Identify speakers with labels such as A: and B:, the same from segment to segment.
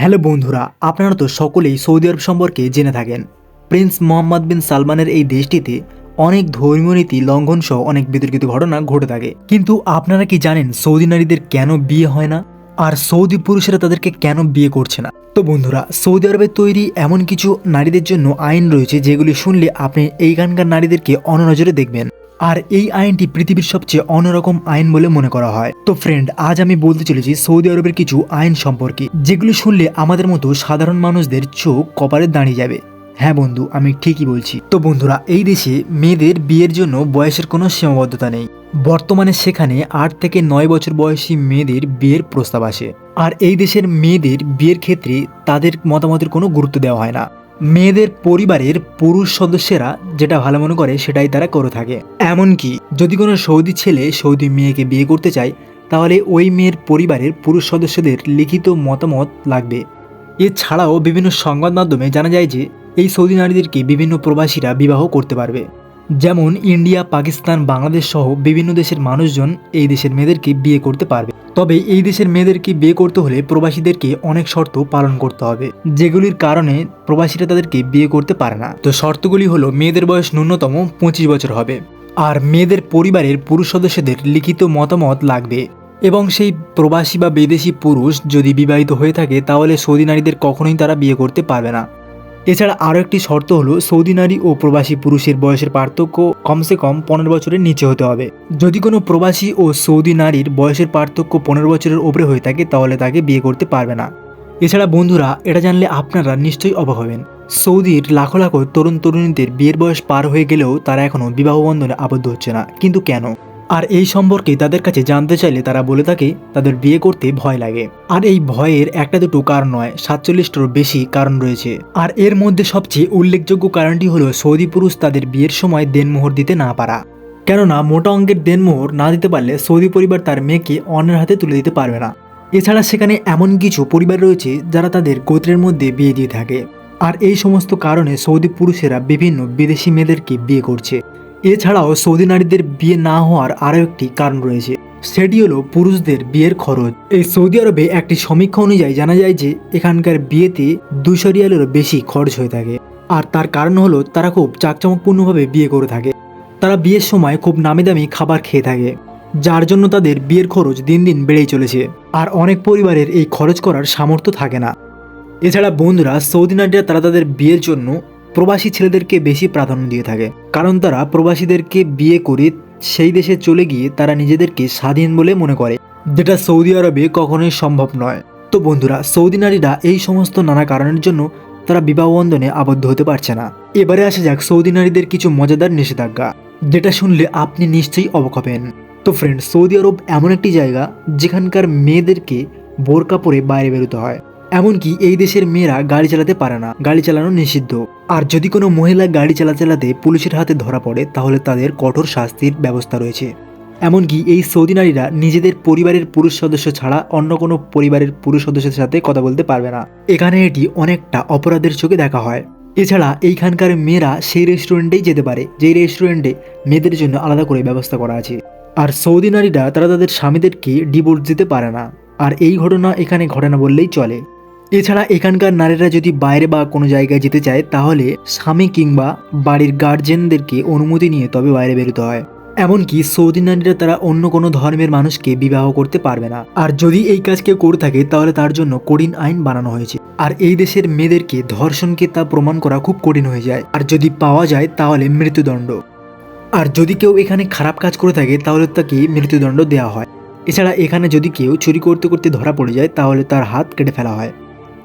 A: Hello বন্ধুরা, আপনারা তো সকলেই সৌদি আরব সম্পর্কে জেনে থাকেন। প্রিন্স মোহাম্মদ বিন সালমানের এই দেশটিতে অনেক ধর্মীয় নীতি লঙ্ঘন সহ অনেক বিতর্কিত ঘটনা ঘটে থাকে। কিন্তু আপনারা কি জানেন সৌদি নারীদের কেন বিয়ে হয় না? আর সৌদি পুরুষেরা তাদেরকে কেন বিয়ে করছে না? তো বন্ধুরা, সৌদি আরবে তৈরি এমন কিছু নারীদের জন্য আইন রয়েছে যেগুলি শুনলে আপনি এইখানকার নারীদেরকে অননজরে দেখবেন। আর এই আইনটি পৃথিবীর সবচেয়ে অন্যরকম আইন বলে মনে করা হয়। তো ফ্রেন্ড আজ আমি বলতে চলেছি সৌদি আরবের কিছু আইন সম্পর্কে, যেগুলো শুনলে আমাদের মতো সাধারণ মানুষদের চোখ কপালে দাঁড়িয়ে যাবে। হ্যাঁ বন্ধু, আমি ঠিকই বলছি। তো বন্ধুরা, এই দেশে মেয়েদের বিয়ের জন্য বয়সের কোনো সীমাবদ্ধতা নেই। বর্তমানে সেখানে আট থেকে নয় বছর বয়সী মেয়েদের বিয়ের প্রস্তাব আসে। আর এই দেশের মেয়েদের বিয়ের ক্ষেত্রে তাদের মতামতের কোনো গুরুত্ব দেওয়া হয় না। মেয়েদের পরিবারের পুরুষ সদস্যেরা যেটা ভালো মনে করে সেটাই তারা করে থাকে। এমনকি যদি কোনো সৌদি ছেলে সৌদি মেয়েকে বিয়ে করতে চায়, তাহলে ওই মেয়ের পরিবারের পুরুষ সদস্যদের লিখিত মতামত লাগবে। এছাড়াও বিভিন্ন সংবাদ মাধ্যমে জানা যায় যে, এই সৌদি নারীদেরকে বিভিন্ন প্রবাসীরা বিবাহ করতে পারবে। যেমন ইন্ডিয়া, পাকিস্তান, বাংলাদেশ সহ বিভিন্ন দেশের মানুষজন এই দেশের মেয়েদেরকে বিয়ে করতে পারবে। তবে এই দেশের মেয়েদেরকে বিয়ে করতে হলে প্রবাসীদেরকে অনেক শর্ত পালন করতে হবে, যেগুলির কারণে প্রবাসীরা তাদেরকে বিয়ে করতে পারে না। তো শর্তগুলি হলো, মেয়েদের বয়স ন্যূনতম পঁচিশ বছর হবে আর মেয়েদের পরিবারের পুরুষ সদস্যদের লিখিত মতামত লাগবে এবং সেই প্রবাসী বা বিদেশি পুরুষ যদি বিবাহিত হয়ে থাকে, তাহলে সৌদি নারীদের কখনোই তারা বিয়ে করতে পারবে না। এছাড়া আরও একটি শর্ত হলো সৌদি নারী ও প্রবাসী পুরুষের বয়সের পার্থক্য কমসে কম পনেরো বছরের নিচে হতে হবে। যদি কোনো প্রবাসী ও সৌদি নারীর বয়সের পার্থক্য পনেরো বছরের ওপরে হয়ে থাকে, তাহলে তাকে বিয়ে করতে পারবে না। এছাড়া বন্ধুরা, এটা জানলে আপনারা নিশ্চয়ই অবাক হবেন। সৌদির লাখো লাখো তরুণ তরুণীদের বিয়ের বয়স পার হয়ে গেলেও তারা এখনও বিবাহ বন্ধনে আবদ্ধ হচ্ছে না। কিন্তু কেন? আর এই সম্পর্কে তাদের কাছে জানতে চাইলে তারা বলে থাকে, তাদের বিয়ে করতে ভয় লাগে। আর এই ভয়ের একটা দুটো কারণ নয়, সাতচল্লিশটারও বেশি কারণ রয়েছে। আর এর মধ্যে সবচেয়ে উল্লেখযোগ্য কারণটি হলো সৌদি পুরুষ তাদের বিয়ের সময় দেনমোহর দিতে না পারা। কেননা মোটা অঙ্কের দেনমোহর না দিতে পারলে সৌদি পরিবার তার মেয়েকে অন্যের হাতে তুলে দিতে পারবে না। এছাড়া সেখানে এমন কিছু পরিবার রয়েছে যারা তাদের গোত্রের মধ্যে বিয়ে দিয়ে থাকে। আর এই সমস্ত কারণে সৌদি পুরুষেরা বিভিন্ন বিদেশি মেয়েদেরকে বিয়ে করছে। এছাড়াও সৌদি নারীদের বিয়ে না হওয়ার আরও একটি কারণ রয়েছে। সেটি হলো পুরুষদের বিয়ের খরচ। এই সৌদি আরবে একটি সমীক্ষা অনুযায়ী জানা যায় যে এখানকার বিয়েতে দুশো রিয়ালেরও বেশি খরচ হয়ে থাকে। আর তার কারণ হলো তারা খুব চাকচমকপূর্ণভাবে বিয়ে করে থাকে। তারা বিয়ের সময় খুব নামি দামি খাবার খেয়ে থাকে, যার জন্য তাদের বিয়ের খরচ দিন দিন বেড়েই চলেছে। আর অনেক পরিবারের এই খরচ করার সামর্থ্য থাকে না। এছাড়া বন্ধুরা সৌদি নারীরা তারা তাদের বিয়ের জন্য প্রবাসী ছেলেদেরকে বেশি প্রাধান্য দিয়ে থাকে, কারণ তারা প্রবাসীদেরকে বিয়ে করে সেই দেশে চলে গিয়ে তারা নিজেদেরকে স্বাধীন বলে মনে করে, যেটা সৌদি আরবে কখনোই সম্ভব নয়। তো বন্ধুরা, সৌদি নারীরা এই সমস্ত নানা কারণের জন্য তারা বিবাহ বন্ধনে আবদ্ধ হতে পারছে না। এবারে আসা যাক সৌদি নারীদের কিছু মজাদার নিষেধাজ্ঞা, যেটা শুনলে আপনি নিশ্চয়ই অবাক হবেন। তো ফ্রেন্ড সৌদি আরব এমন একটি জায়গা, যেখানকার মেয়েদেরকে বোরকা পরে বাইরে বেরোতে হয়। এমনকি এই দেশের মেয়েরা গাড়ি চালাতে পারে না, গাড়ি চালানো নিষিদ্ধ। আর যদি কোনো মহিলা গাড়ি চালাতে চালাতে পুলিশের হাতে ধরা পড়ে, তাহলে তাদের কঠোর শাস্তির ব্যবস্থা রয়েছে। এমনকি এই সৌদি নারীরা নিজেদের পরিবারের পুরুষ সদস্য ছাড়া অন্য কোনো পরিবারের পুরুষ সদস্যের সাথে কথা বলতে পারবে না। এখানে এটি অনেকটা অপরাধের চোখে দেখা হয়। এছাড়া এইখানকার মেয়েরা সেই রেস্টুরেন্টেই যেতে পারে, যেই রেস্টুরেন্টে মেয়েদের জন্য আলাদা করে ব্যবস্থা করা আছে। আর সৌদি নারীরা তারা তাদের স্বামীদেরকে ডিভোর্স দিতে পারে না। আর এই ঘটনা এখানে ঘটে না বললেই চলে। এছাড়া এখানকার নারীরা যদি বাইরে বা কোনো জায়গায় যেতে চায়, তাহলে স্বামী কিংবা বাড়ির গার্জেনদেরকে অনুমতি নিয়ে তবে বাইরে বেরোতে হয়। এমনকি সৌদি নারীরা তারা অন্য কোনো ধর্মের মানুষকে বিবাহ করতে পারবে না। আর যদি এই কাজ কেউ করে থাকে, তাহলে তার জন্য কঠিন আইন বানানো হয়েছে। আর এই দেশের মেয়েদেরকে ধর্ষণকে তা প্রমাণ করা খুব কঠিন হয়ে যায়। আর যদি পাওয়া যায়, তাহলে মৃত্যুদণ্ড। আর যদি কেউ এখানে খারাপ কাজ করে থাকে, তাহলে তাকে মৃত্যুদণ্ড দেওয়া হয়। এছাড়া এখানে যদি কেউ চুরি করতে করতে ধরা পড়ে যায়, তাহলে তার হাত কেটে ফেলা হয়।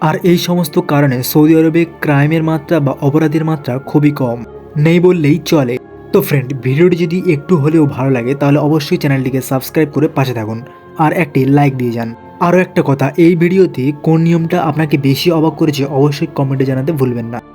A: আর এই সমস্ত কারণে সৌদি আরবে ক্রাইমের মাত্রা বা অপরাধের মাত্রা খুবই কম। নেই বললেই চলে। তো ফ্রেন্ড ভিডিওটি যদি একটু হলেও ভালো লাগে, তাহলে অবশ্যই চ্যানেলটিকে সাবস্ক্রাইব করে পাশে থাকুন। আর একটি লাইক দিয়ে যান। আরও একটা কথা, এই ভিডিওতে কোন নিয়মটা আপনাকে বেশি অবাক করেছে, অবশ্যই কমেন্টে জানাতে ভুলবেন না।